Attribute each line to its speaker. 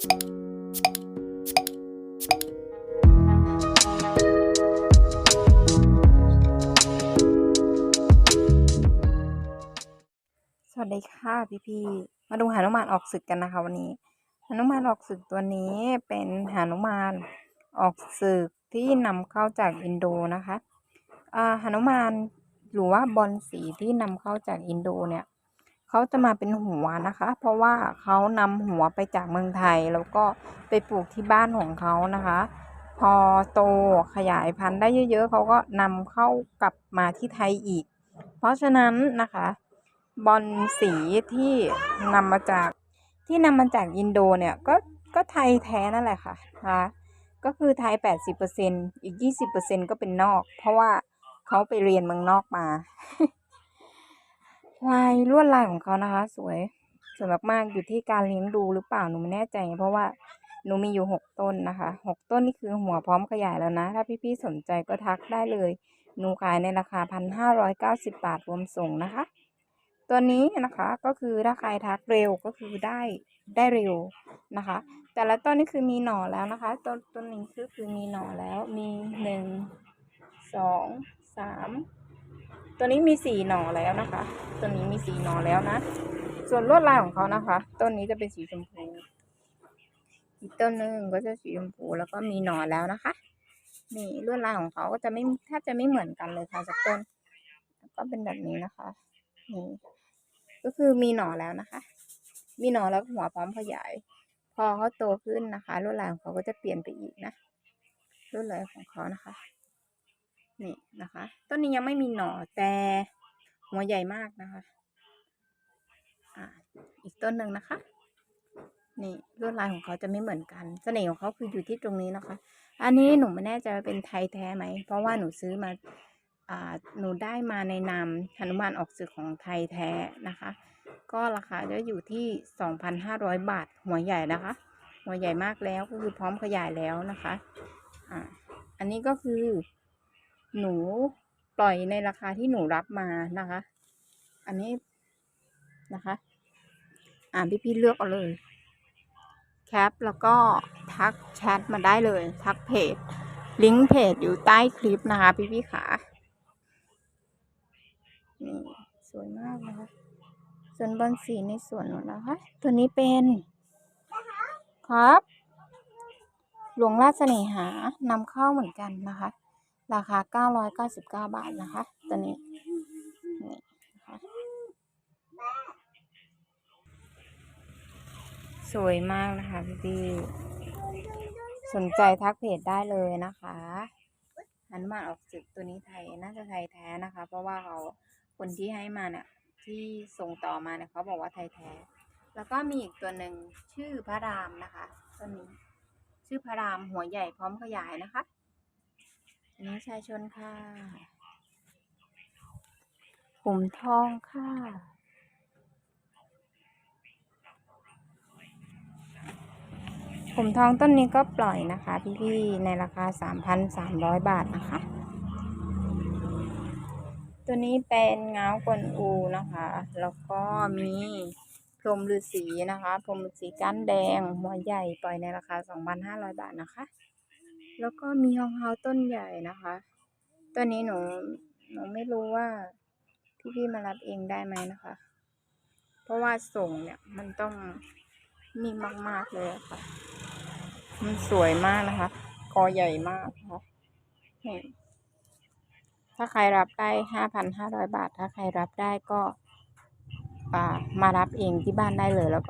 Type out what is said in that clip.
Speaker 1: สวัสดีค่ะพี่พี่ๆมาดูหานุมานออกศึกกันนะคะวันนี้หานุมานออกศึกตัวนี้เป็นหานุมานออกศึกที่นำเข้าจากอินโดนะคะอ่าหานุมานหรือว่าบอลสีที่นำเข้าจากอินโดเนี่ย เขาจะมาเป็นหัวนะคะ เพราะว่าเขานำหัวไปจากเมืองไทยแล้วก็ไปปลูกที่บ้านของเขานะคะ พอโตขยายพันธุ์ได้เยอะ ๆ เขาก็นำเข้ากลับมาที่ไทยอีก เพราะฉะนั้นนะคะบอลสีที่นำมาจากที่นำมาจากอินโดเนี่ยก็ก็ไทยแท้นั่นแหละค่ะนะคะก็คือไทย 80%อีก 20%ก็เป็นนอก เพราะว่าเขาไปเรียนเมืองนอกมา ลายลวดลายของเขานะคะ สวยสวยมากๆอยู่ที่การเลี้ยงดูหรือเปล่าหนูไม่แน่ใจ เพราะว่าหนูมีอยู่หกต้นนะคะหกต้นนี่คือหัวพร้อมขยายแล้วนะ ถ้าพี่ๆสนใจก็ทักได้เลยหนูขายในราคาพันห้าร้อยเก้าสิบบาทรวมส่งนะคะ ตัวนี้นะคะก็คือถ้าใครทักเร็วก็คือได้ได้เร็วนะคะ แต่ละต้นนี่คือมีหน่อแล้วนะคะต้นต้นนี้คือคือมีหน่อแล้วมีหนึ่งสองสาม ตัวนี้มีสีหน่อแล้วนะคะ ตัวนี้มีสีหน่อแล้วนะ ส่วนลวดลายของเขานะคะ ต้นนี้จะเป็นสีชมพู อีกต้นหนึ่งก็จะสีชมพูแล้วก็มีหน่อแล้วนะคะ นี่ลวดลายของเขาก็จะไม่แทบจะไม่เหมือนกันเลยค่ะจากต้น ก็เป็นแบบนี้นะคะ นี่ ก็คือมีหน่อแล้วนะคะ มีหน่อแล้วหัวพร้อมขยาย พอเขาโตขึ้นนะคะลวดลายของเขาก็จะเปลี่ยนไปอีกนะลวดลายของเขานะคะ นี่นะคะ ต้นนี้ยังไม่มีหน่อแต่หัวใหญ่มากนะคะอ่าอีกต้นหนึ่งนะคะ นี่ลวดลายของเขาจะไม่เหมือนกันเสน่ห์ของเขาคืออยู่ที่ตรงนี้นะคะ อันนี้หนูไม่แน่ใจว่าเป็นไทยแท้ไหม เพราะว่าหนูซื้อมาอ่าหนูได้มาในนามหนุมานออกสื่อของไทยแท้นะคะ ก็ราคาจะอยู่ที่ 2,500 บาทหัวใหญ่นะคะ หัวใหญ่มากแล้วก็คือพร้อมขยายแล้วนะคะอ่าอันนี้ก็คือ หนูปล่อยในราคาที่หนูรับมานะคะ อันนี้นะคะ อ่านพี่ๆเลือกเอาเลย แคปแล้วก็ทักแชทมาได้เลย ทักเพจ ลิงก์เพจอยู่ใต้คลิปนะคะ พี่ๆขานี่สวยมากนะคะ ส่วนบอลสีในส่วนหนูนะคะ ตัวนี้เป็นครับ หลวงราชเสน่หานำเข้าเหมือนกันนะคะ ราคา 999 บาทนะคะ ตัวนี้นี่นะคะสวยมากนะคะพี่ๆสนใจทักเพจได้เลยนะคะหันมาออกสึกตัวนี้ไทยน่าจะไทยแท้นะคะ เพราะว่าเขาคนที่ให้มาเนี่ยที่ส่งต่อมาเนี่ยเขาบอกว่าไทยแท้ แล้วก็มีอีกตัวหนึ่งชื่อพระรามนะคะต้นนี้ ชื่อพระรามหัวใหญ่พร้อมขยายนะคะ อันนี้ชายชนค่ะขุมทองค่ะ ขุมทองต้นนี้ก็ปล่อยนะคะ พี่ๆ ในราคา 3,300 บาทนะคะ ตัวนี้เป็นเงากวนอูนะคะ แล้วก็มีพรมฤาษีนะคะ พรมฤาษีก้านแดง หัวใหญ่ปล่อยในราคา 2,500 บาทนะคะ แล้วก็มีฮองเฮาต้นใหญ่นะคะ ตัวนี้หนูหนูไม่รู้ว่าพี่ๆมารับเองได้ไหมนะคะ เพราะว่าส่งเนี่ยมันต้องนิ่มากๆเลยะค่ะ มันสวยมากนะคะ กอใหญ่มากนะคะนี่ถ้าใครรับได้ห้าพันห้าร้อยบาท ถ้าใครรับได้ก็อ่ามารับเองที่บ้านได้เลยแล้วก็